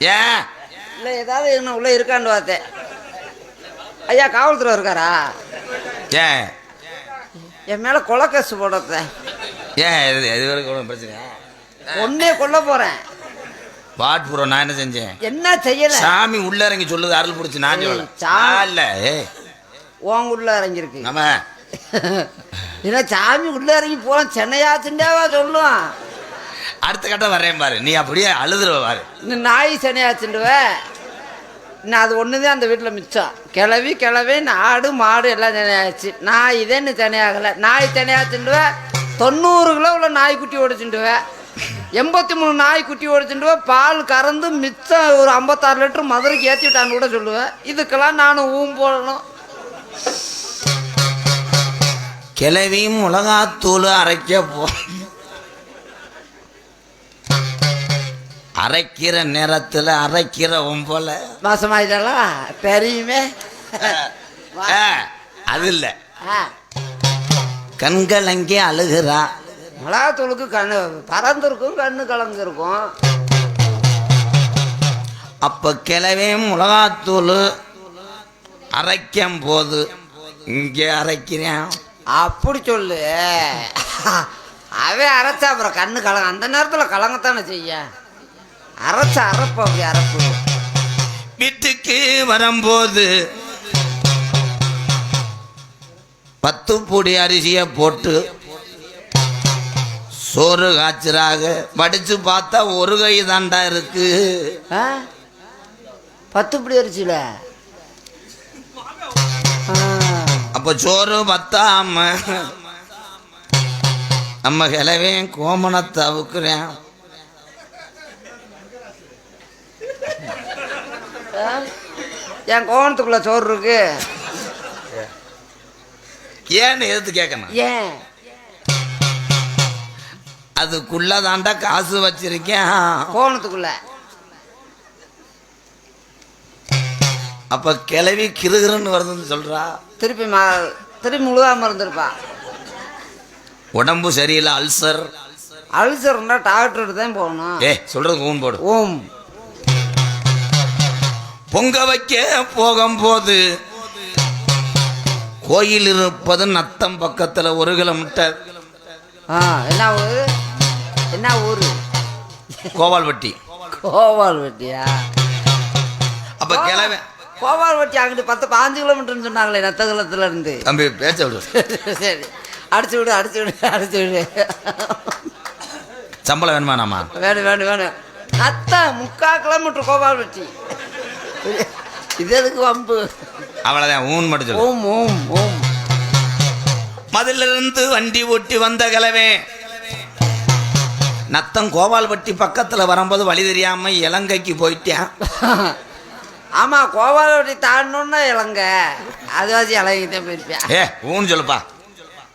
ஏன் இல்லை ஏதாவது என்ன உள்ளே இருக்கான்னு பார்த்தேன். ஐயா காவல்துறை இருக்காரா? ஏன் என் மேலே கொலை கேஸ் போடுறத. ஏன் இது இது வரைக்கும் ஒன்றும் பிரச்சனையா? ஒன்னே கொல்ல போகிறேன் வாட் ப்ரோ நான் என்ன செஞ்சேன்? என்ன செய்யலை? சாமி உள்ள இறங்கி சொல்லுது அருள் பிடிச்சி நான் சொல்லல. இல்ல. உன் உள்ள இறங்கியிருக்கு. நம்ம. இல்லை சாமி உள்ள இறங்கி போகலாம் சென்னையா சிண்டாவா சொல்லும். அடுத்த கட்டம் வரேன் பாரு. நீ அப்படியே அழுதுருவ பாரு. இன்னும் நாய் சென்னையாச்சுண்டுவ இன்னும் அது ஒன்று தான் அந்த வீட்டில் மிச்சம். கிளவி கிளவி ஆடு மாடு எல்லாம் சென்னையாச்சு நாய் இதே இன்னும் சென்னையாகலை நாய் சென்னையாச்சுண்டுவேன் தொண்ணூறு கிலோ உள்ள நாய் குட்டி ஓடிச்சுண்டுவேன் எண்பத்தி மூணு நாய் குட்டி ஓடிச்சுண்டுவேன் பால் கறந்து மிச்சம் ஒரு ஐம்பத்தாறு லிட்டர் மதுரைக்கு ஏற்றி விட்டான்னு கூட சொல்லுவேன் இதுக்கெல்லாம் நானும் ஊம் போடணும். கிளவியும் மிளகாத்தூள் அரைக்க போ அரைக்கிற நேரத்துல அரைக்கிற ஒம்போல மாசமாயிட்டாலாம் தெரியுமே. அது இல்ல. கண்கள் அங்கே அழுகிறா. மிளகாத்தூளுக்கு கண்ணு பறந்துருக்கும் கண்ணு கலந்துருக்கும். அப்ப கிளவியும் மிளகாத்தூள் அரைக்கும் போது இங்கே அரைக்கிறேன். அப்படி சொல்லு. அவன் அரைச்சா அப்புறம் கண்ணு கலங்க அந்த நேரத்தில் கலங்கத்தானே செய்ய? அரைச்ச அரைப்பு அப்படி அரைப்பு வீட்டுக்கு வரும்போது பத்து பொடி அரிசியை போட்டு சோறு காய்ச்சறாக வடிச்சு பார்த்தா ஒரு கை தாண்டா இருக்கு. பத்து இப்படி அரிசியில? அப்போ சோறு பத்தாம நம்ம கிளவே கோமணத்தை அவுக்குறேன். என் கோவணத்துக்குள்ள சோறு இருக்கு. ஏன்னு எதிர்த்து கேட்கணும். ஏன்? அதுக்குள்ள தாண்டா காசு வச்சிருக்கேன். கோவணத்துக்குள்ள அப்ப கிளவி கிருகிருன்னு வருதுன்னு சொல்றா. திருப்பி மா திருப்பி முழுகாம இருந்திருப்பா உடம்பு சரியில்லை அல்சர். அல்சர்னா டாக்டர் தான் போகணும். ஏ சொல்றது ஊன் போடு. ஓம் பொங்க வைக்க போகும்போது கோயில் இருப்பது நத்தம் பக்கத்துல ஒரு கிலோமீட்டர். ஆ என்ன ஊரு? என்ன ஊரு? கோவால்பட்டி. கோவால் வெட்டியா அப்ப கிளவி கோவால் வெட்டி அங்கிட்டு பத்து பாஞ்சு கிலோமீட்டர்னு சொன்னாங்களே நத்தகுலத்துல இருந்து. தம்பி பேச்ச விடு. சரி. அடிச்சு விடு அடிச்சு விடு அடிச்சு விடு. சம்பளம் வேணுமா நாமா? வேணும் வேணும் வேணும். அத்தான் முக்கா கிலோமீட்டர் கோவால் வெட்டி இது எதுக்கு வம்பு? அவ்வளவுதான் ஊன் மட்டும் சொல்லு. ஓம் ஓம் ஓம் மதிலிருந்து வண்டி ஓட்டி வந்த கிழவே நத்தம் கோவால்பட்டி பக்கத்துல வரும்போது வழி தெரியாம இலங்கைக்கு போயிட்டேன். ஆமா கோவால் வெட்டி தாண்டணுன்னா இளங்க அதுவாச்சு இலங்கை தான் போயிருப்பேன். ஏ ஊன்னு சொல்லுப்பா.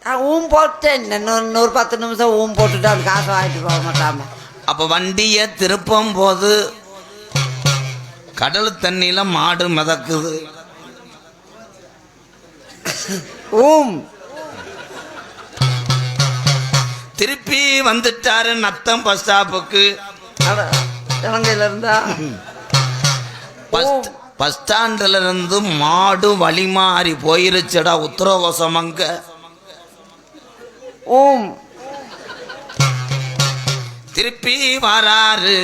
நான் ஊம் போட்டேன். இன்னொரு இன்னொரு பத்து நிமிஷம் ஊம் போட்டுட்டு அந்த காசை வாங்கிட்டு போக மாட்டாம. அப்ப வண்டியை திருப்பும் போது கடல் தண்ணியில மாடு மிதக்குது. ஊம். திருப்பி வந்துட்டாரு நத்தம் பஸ் ஸ்டாப்புக்கு. இலங்கையில இருந்தா? பஸ் ஸ்டாண்ட்ல இருந்து மாடு வழி மாறி போயிருச்சுடா உத்தரகோசம் அங்க. ஊம். திருப்பி வராரு.